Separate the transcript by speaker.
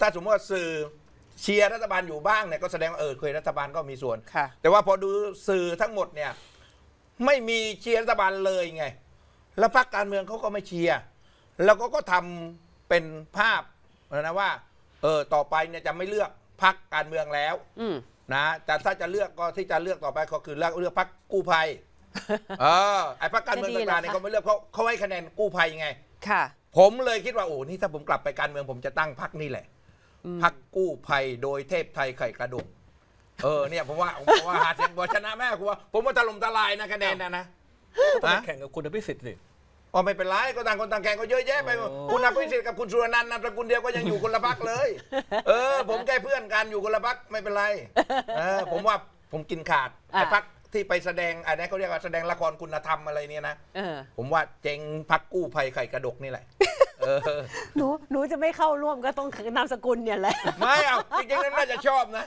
Speaker 1: ถ้าสมมติว่าสื่อเชียร์รัฐบาลอยู่บ้างเนี่ยก็แสดงว่าเออเคยรัฐบาลก็มีส่วน
Speaker 2: ค่ะ
Speaker 1: แต่ว่าพอดูสื่อทั้งหมดเนี่ย ไม่มีเชียร์รัฐบาลเลยไง แล้วพรรคการเมืองเขาก็ไม่เชียร์แล้วก็ก็ทำเป็นภาพนะว่าเออต่อไปเนี่ยจะไม่เลือกพรรคการเมืองแล้ว
Speaker 2: อืม
Speaker 1: นะแต่ถ้าจะเลือกก็ที่จะเลือกต่อไปก็คือเลือกเลือกพรรคกู้ภัย เออไอ้พรรคการเมือง
Speaker 2: จะดีเหรอ
Speaker 1: ต่างๆเนี่ย
Speaker 2: คะ
Speaker 1: เขาไม่เลือกเขาเขาให้คะแนนกู้ภัยไง
Speaker 2: ค่ะ
Speaker 1: ผมเลยคิดว่าโอ้นี่ถ้าผมกลับไปการเมืองผมจะตั้งพรรคนี่แหละ
Speaker 2: อืม
Speaker 1: พรรคกู้ภัยโดยเทพไทยไข่กระดกเออเนี่ยผมว่าผมว่าหาเสียงบอชนะแม่กูว่าผมว่าถล่มทลายนะคะแนนนะนะ
Speaker 3: ต้องไป
Speaker 1: ฮะ
Speaker 3: แข่งกับคุณอภิสิทธิ์สิ
Speaker 1: อ๋อไม่เป็นไรก็ต่างคนต่างแข่งก็เยอะแยะไปหมด
Speaker 3: โอ้
Speaker 1: คุณอภิสิทธิ์กับคุณสุรนันท์นามสกุลเดียวก็ยังอยู่คนละพรรคเลย เออ ผมแค่เพื่อนกันอยู่คนละพรรคไม่เป็นไรเออผมว่าผมกินขาดไอ้
Speaker 2: อะ
Speaker 1: พรรคที่ไปแสดงอะไรเขาเรียกว่าแสดงละครคุณธรรมอะไรเนี่ยนะ
Speaker 2: เออ
Speaker 1: ผมว่าเจ๊งพักกู้ภัยไข่กระดกนี่แหละเออ
Speaker 2: หนูหนูจะไม่เข้าร่วมก็ต้องนามสกุลเนี่ยแหละ
Speaker 1: ไม่เอาจริงๆน่าจะชอบนะ